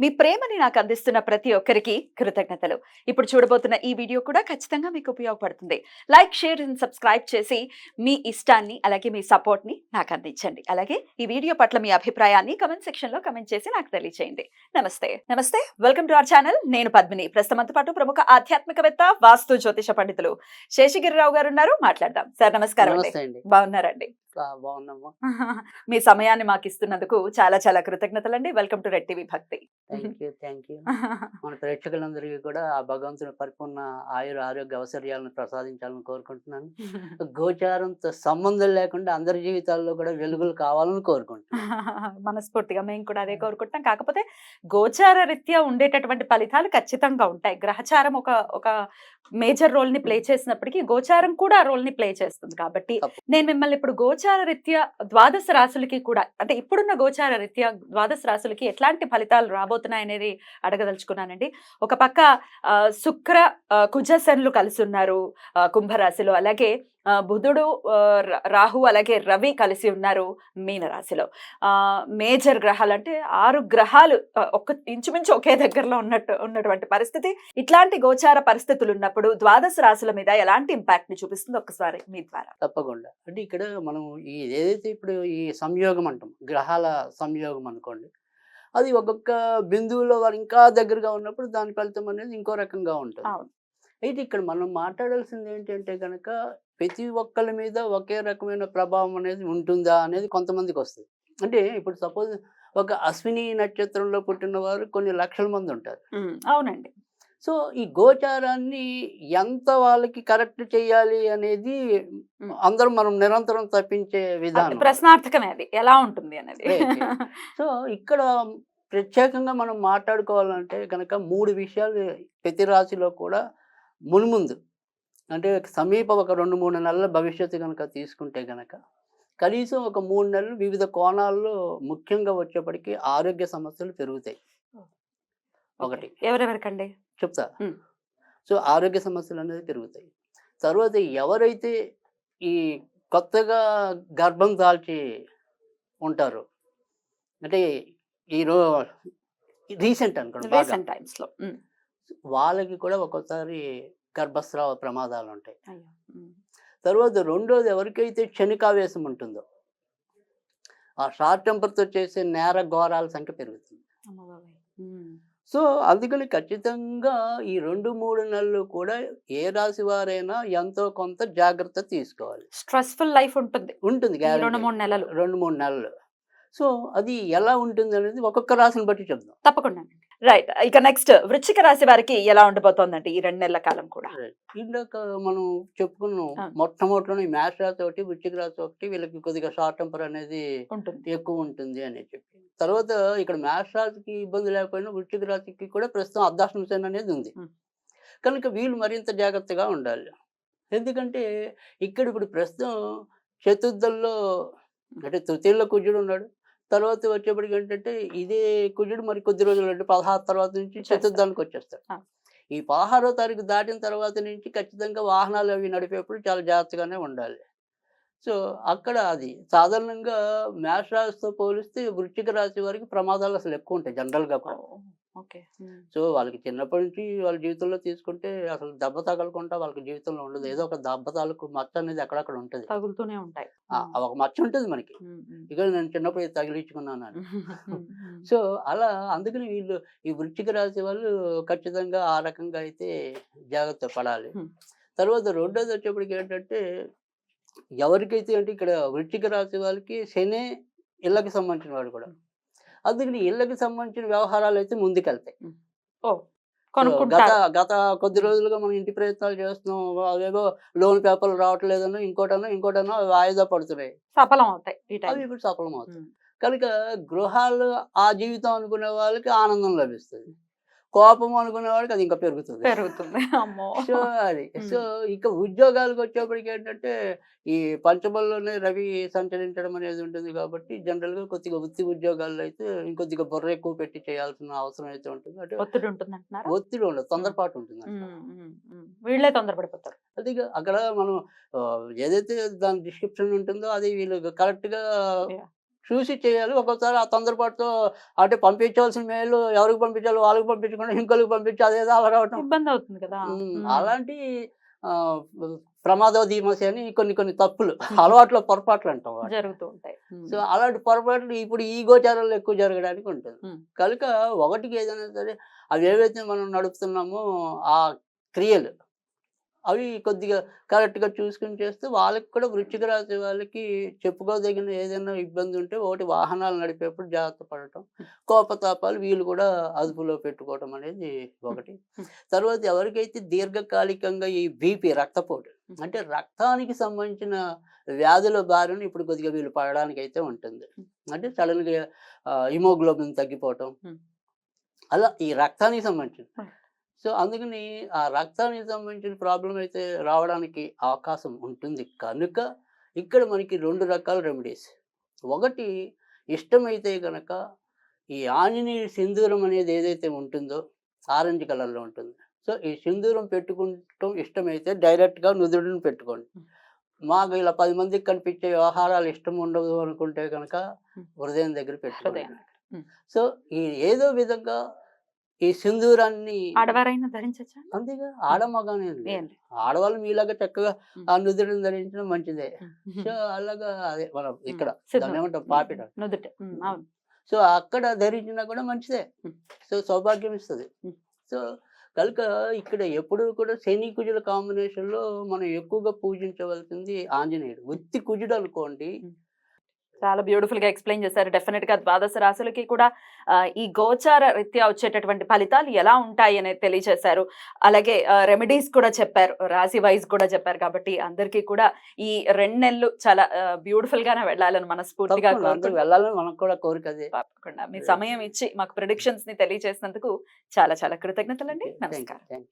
మీ ప్రేమని నాకు అందిస్తున్న ప్రతి ఒక్కరికి కృతజ్ఞతలు. ఇప్పుడు చూడబోతున్న ఈ వీడియో కూడా ఖచ్చితంగా మీకు ఉపయోగపడుతుంది. లైక్ షేర్ అండ్ సబ్స్క్రైబ్ చేసి మీ ఇష్టాన్ని అలాగే మీ సపోర్ట్ని నాకు అందించండి. అలాగే ఈ వీడియో పట్ల మీ అభిప్రాయాన్ని కమెంట్ సెక్షన్లో కమెంట్ చేసి నాకు తెలియజేయండి నమస్తే. నమస్తే. Welcome to our channel. నేను పద్మిని. ప్రస్తుతంతో పాటు ప్రముఖ ఆధ్యాత్మికవేత్త వాస్తు జ్యోతిష పండితులు శేషగిరిరావు గారు ఉన్నారు. మాట్లాడదాం. సార్ నమస్కారం అండి. అండి. బాగున్నారండి? ఆ, బాగున్నామ్మా మీ సమయాన్ని మాకు ఇస్తున్నందుకు చాలా చాలా కృతజ్ఞతలండి. Welcome to red TV Bhakti. Thank you thank you. మన ప్రేక్షకులందరికీ కూడా ఆ భగవంతుని పరిపూర్ణ ఆయుర ఆరోగ్య అవసర్యాలను ప్రసాదించాలని కోరుకుంటున్నాను. గోచారంతో సంబంధం లేకుండా అందరి జీవితాల్లో కూడా వెలుగులు కావాలని కోరుకుంటున్నాను. మనస్ఫూర్తిగా మేము కూడా అదే కోరుకుంటున్నాం. కాకపోతే గోచార రీత్యా ఉండేటటువంటి ఫలితాలు ఖచ్చితంగా ఉంటాయి. గ్రహచారం ఒక ఒక మేజర్ రోల్ని ప్లే చేసినప్పటికీ గోచారం కూడా ఆ రోల్ని ప్లే చేస్తుంది కాబట్టి. నేను మిమ్మల్ని ఇప్పుడు గోచార రీత్యా ద్వాదశ రాశులకి కూడా అంటే ఇప్పుడున్న గోచార రీత్యా ద్వాదశ రాశులకి ఎట్లాంటి ఫలితాలు రాబోతున్నాయి అనేది అడగదలుచుకున్నానండి. ఒక పక్క ఆ, శుక్ర కుజశనులు కలిసి ఉన్నారు కుంభరాశిలో. అలాగే బుధుడు రాహు అలాగే రవి కలిసి ఉన్నారు మీనరాశిలో. మేజర్ గ్రహాలు అంటే ఆరు గ్రహాలు ఒక ఒక్క ఇంచుమించు ఒకే దగ్గరలో ఉన్నట్టు ఉన్నటువంటి పరిస్థితి. ఇట్లాంటి గోచార పరిస్థితులు ఉన్నప్పుడు ద్వాదశ రాశుల మీద ఎలాంటి ఇంపాక్ట్ని చూపిస్తుంది? ఒక్కసారి మీ ద్వారా. తప్పకుండా. అంటే ఇక్కడ మనం ఈ ఏదైతే ఇప్పుడు ఈ సంయోగం అంటాం గ్రహాల సంయోగం అనుకోండి అది ఒక్కొక్క బిందువులో వారు ఇంకా దగ్గరగా ఉన్నప్పుడు దాని ఫలితం అనేది ఇంకో రకంగా ఉంటుంది. అయితే ఇక్కడ మనం మాట్లాడాల్సింది ఏంటంటే కనుక ప్రతి ఒక్కరి మీద ఒకే రకమైన ప్రభావం అనేది ఉంటుందా అనేది కొంతమందికి వస్తుంది. అంటే ఇప్పుడు సపోజ్ ఒక అశ్విని నక్షత్రంలో పుట్టిన వారు కొన్ని లక్షల మంది ఉంటారు. అవునండి. సో ఈ గోచారాన్ని ఎంత వాళ్ళకి కరెక్ట్ చేయాలి అనేది. అందరం మనం నిరంతరం తప్పించే విధానం ప్రశ్నార్థకమే అది ఎలా ఉంటుంది అనేది. సో ఇక్కడ ప్రత్యేకంగా మనం మాట్లాడుకోవాలంటే కనుక మూడు విషయాలు ప్రతి రాశిలో కూడా మున్ముందు అంటే సమీప ఒక రెండు మూడు నెలల భవిష్యత్తు కనుక తీసుకుంటే కనుక కనీసం ఒక మూడు నెలలు వివిధ కోణాల్లో ముఖ్యంగా వచ్చేప్పటికి ఆరోగ్య సమస్యలు పెరుగుతాయి ఒకటి. ఎవరెవరికండి? చెప్తా. సో ఆరోగ్య సమస్యలు అనేది పెరుగుతాయి. తర్వాత ఎవరైతే ఈ కొత్తగా గర్భం దాల్చి ఉంటారో అంటే ఈ రో రీసెంట్ అనుకోండి రీసెంట్ టైమ్స్లో ఉమ్, వాళ్ళకి కూడా ఒక్కోసారి గర్భస్రావ ప్రమాదాలు ఉంటాయి తర్వాత రెండోది ఎవరికైతే క్షణికావేశం ఉంటుందో ఆ షార్ట్ టెంపర్తో చేసే నేర ఘోరాల సంఖ్య పెరుగుతుంది. సో అందుకని ఖచ్చితంగా ఈ రెండు మూడు నెలలు కూడా ఏ రాశి వారైనా ఎంతో కొంత జాగ్రత్త తీసుకోవాలి. స్ట్రెస్ఫుల్ లైఫ్ ఉంటుంది. ఉంటుంది రెండు. మూడు నెలలు. రెండు మూడు నెలలు. సో అది ఎలా ఉంటుంది అనేది ఒక్కొక్క రాశిని బట్టి చెప్దాం. తప్పకుండా రైట్ ఇక నెక్స్ట్ వృశ్చిక రాశి వారికి ఎలా ఉండబోతోందండి ఈ రెండు నెలల కాలం కూడా? ఇందాక మనం చెప్పుకున్నాం ఆ. మొట్టమొదటిలో ఈ మ్యాథ్స్ రాశి ఒకటి వృశ్చిక రాశి ఒకటి వీళ్ళకి కొద్దిగా షార్ట్ టెంపర్ అనేది ఉంటుంది. ఎక్కువ ఉంటుంది అని చెప్పి. తర్వాత ఇక్కడ మ్యాథ్స్ రాశికి ఇబ్బంది లేకపోయినా వృశ్చిక రాశికి కూడా ప్రస్తుతం అర్ధాష్టమ శని అనేది ఉంది. కనుక వీళ్ళు మరింత జాగ్రత్తగా ఉండాలి. ఎందుకంటే ఇక్కడ ఇప్పుడు ప్రస్తుతం చతుర్థంలో అంటే తృతీయంలో కుజుడు ఉన్నాడు. తర్వాత వచ్చేప్పటికి ఏంటంటే ఇదే కుజుడు మరి కొద్ది రోజులు అంటే పదహారు తర్వాత నుంచి. చతుర్థానికి వచ్చేస్తాడు. ఈ పదహారో తారీఖు దాటిన తర్వాత నుంచి ఖచ్చితంగా వాహనాలు అవి నడిపేప్పుడు చాలా జాగ్రత్తగానే ఉండాలి సో అక్కడ అది సాధారణంగా మేష రాశితో పోలిస్తే వృశ్చిక రాశి వారికి ప్రమాదాలు అసలు ఎక్కువ ఉంటాయి జనరల్గా సో వాళ్ళకి చిన్నప్పటి నుంచి వాళ్ళ జీవితంలో తీసుకుంటే అసలు దెబ్బ తగలకుండా వాళ్ళకి జీవితంలో ఉండదు. ఏదో ఒక దెబ్బ తాలూకు మచ్చ అనేది అక్కడక్కడ ఉంటుంది. తగులుతూనే ఉంటాయి. ఒక మచ్చ ఉంటుంది మనకి. ఇక నేను చిన్నప్పుడు తగిలించుకున్నాను అని. సో అలా అందుకని వీళ్ళు ఈ వృశ్చిక రాశి వాళ్ళు ఖచ్చితంగా ఆ రకంగా అయితే జాగ్రత్త పడాలి. తర్వాత రెండోది వచ్చేప్పటికి ఏంటంటే ఎవరికైతే అంటే ఇక్కడ వృశ్చిక రాశి వాళ్ళకి శని ఇళ్ళకి సంబంధించిన వాడు కూడా. అందుకని ఇళ్ళకి సంబంధించిన వ్యవహారాలు అయితే ముందుకెళ్తాయి. గత గత కొద్ది రోజులుగా మనం ఇంటి ప్రయత్నాలు చేస్తున్నాం. అవేవో లోన్ పేపర్లు రావట్లేదనో ఇంకోటనో ఇంకోటనో అవి వాయిదా పడుతున్నాయి. సఫలం అవుతాయి అవి ఇప్పుడు సఫలం అవుతాయి కనుక గృహాలు ఆ జీవితం అనుకునే వాళ్ళకి ఆనందం లభిస్తుంది. కోపం అనుకునే వాళ్ళకి అది ఇంకా పెరుగుతుంది. పెరుగుతుంది. సో అది. సో ఇక ఉద్యోగాలకు వచ్చేప్పటికి ఏంటంటే ఈ పంచబల్లోనే రవి సంచరించడం అనేది ఉంటుంది కాబట్టి జనరల్గా కొద్దిగా వృత్తి ఉద్యోగాల్లో అయితే ఇంకొద్దిగా బుర్ర ఎక్కువ పెట్టి చేయాల్సిన అవసరం అయితే ఉంటుంది. అంటే ఒత్తిడి ఉంటుంది ఒత్తిడి ఉండదు తొందరపాటు ఉంటుంది. వీళ్ళే తొందరపడిపోతారు. అది అక్కడ మనం ఏదైతే దాని డిస్క్రిప్షన్ ఉంటుందో అది వీళ్ళు కరెక్ట్గా. చూసి చేయాలి ఒక్కోసారి ఆ తొందరపాటుతో అంటే పంపించవలసిన మేలు ఎవరికి పంపించాలో వాళ్ళకి పంపించకుండా ఇంకొకరికి పంపించి అదేదో అలా రావటం ఇబ్బంది అవుతుంది కదా. అలాంటి ఆ, ప్రమాద ధీమసి అని కొన్ని కొన్ని తప్పులు అలవాట్లో పొరపాట్లు అంటాం. జరుగుతూ ఉంటాయి. సో అలాంటి పొరపాట్లు ఇప్పుడు ఈ గోచారాల్లో ఎక్కువ జరగడానికి ఉంటుంది. కనుక ఒకటికి ఏదైనా సరే అవి ఏవైతే మనం నడుపుతున్నామో ఆ క్రియలు అవి కొద్దిగా కరెక్ట్గా చూసుకుని చేస్తే వాళ్ళకి కూడా వృచ్చిక రాసే వాళ్ళకి చెప్పుకోదగిన ఏదైనా ఇబ్బంది ఉంటే ఒకటి వాహనాలు నడిపేప్పుడు జాగ్రత్త పడటం కోపతాపాలు వీళ్ళు కూడా అదుపులో పెట్టుకోవటం అనేది ఒకటి. తర్వాత ఎవరికైతే దీర్ఘకాలికంగా ఈ బీపీ రక్తపోటు అంటే రక్తానికి సంబంధించిన వ్యాధుల బారిన ఇప్పుడు కొద్దిగా వీళ్ళు పడడానికి అయితే ఉంటుంది అంటే సడన్గా హిమోగ్లోబిన్ తగ్గిపోవటం. అలా ఈ రక్తానికి సంబంధించిన. సో అందుకని ఆ రక్తానికి సంబంధించిన ప్రాబ్లం అయితే రావడానికి అవకాశం ఉంటుంది. కనుక ఇక్కడ మనకి రెండు రకాల రెమెడీస్. ఒకటి ఇష్టమైతే కనుక ఈ ఆంజనేయ సింధూరం అనేది ఏదైతే ఉంటుందో ఆరెంజ్ కలర్లో ఉంటుంది. సో ఈ సింధూరం పెట్టుకుంటాం ఇష్టమైతే డైరెక్ట్గా నుదుడుని పెట్టుకోండి. మాకు ఇలా పది మందికి కనిపించే వ్యవహారాలు ఇష్టం ఉండదు అనుకుంటే కనుక. హృదయం దగ్గర పెట్టుకోండి. సో ఈ ఏదో విధంగా ఈ సింధూరాన్ని ఆడవారైనా ధరించచ్చా? అంతేగా ఆడమగానే. ఆడవాళ్ళు మీలాగా చక్కగా నుదురుని ధరించడం మంచిదే. సో అలాగా అదే మనం ఇక్కడ ఏమంటాం పాపిడ నుదుట. సో అక్కడ ధరించినా కూడా మంచిదే. సో సౌభాగ్యం ఇస్తుంది. సో కనుక ఇక్కడ ఎప్పుడు కూడా శని కుజుల కాంబినేషన్లో మనం ఎక్కువగా పూజించవలసింది ఆంజనేయుడు. ఉత్తి కుజుడు అనుకోండి చాలా బ్యూటిఫుల్గా ఎక్స్ప్లెయిన్ చేశారు. డెఫినెట్గా ద్వాదశ రాశులకి కూడా ఈ గోచార రీత్యా వచ్చేటటువంటి ఫలితాలు ఎలా ఉంటాయి అనేది తెలియజేశారు. అలాగే రెమెడీస్ కూడా చెప్పారు రాశి వైజ్ కూడా చెప్పారు కాబట్టి అందరికీ కూడా ఈ రెండు నెలలు చాలా బ్యూటిఫుల్ గానే వెళ్ళాలని మనస్ఫూర్తిగా. వెళ్ళాలని మనకు కూడా కోరిక తప్పకుండా. మీ సమయం ఇచ్చి మాకు ప్రిడిక్షన్స్ని తెలియజేసినందుకు చాలా చాలా కృతజ్ఞతలండి. నమస్కారం.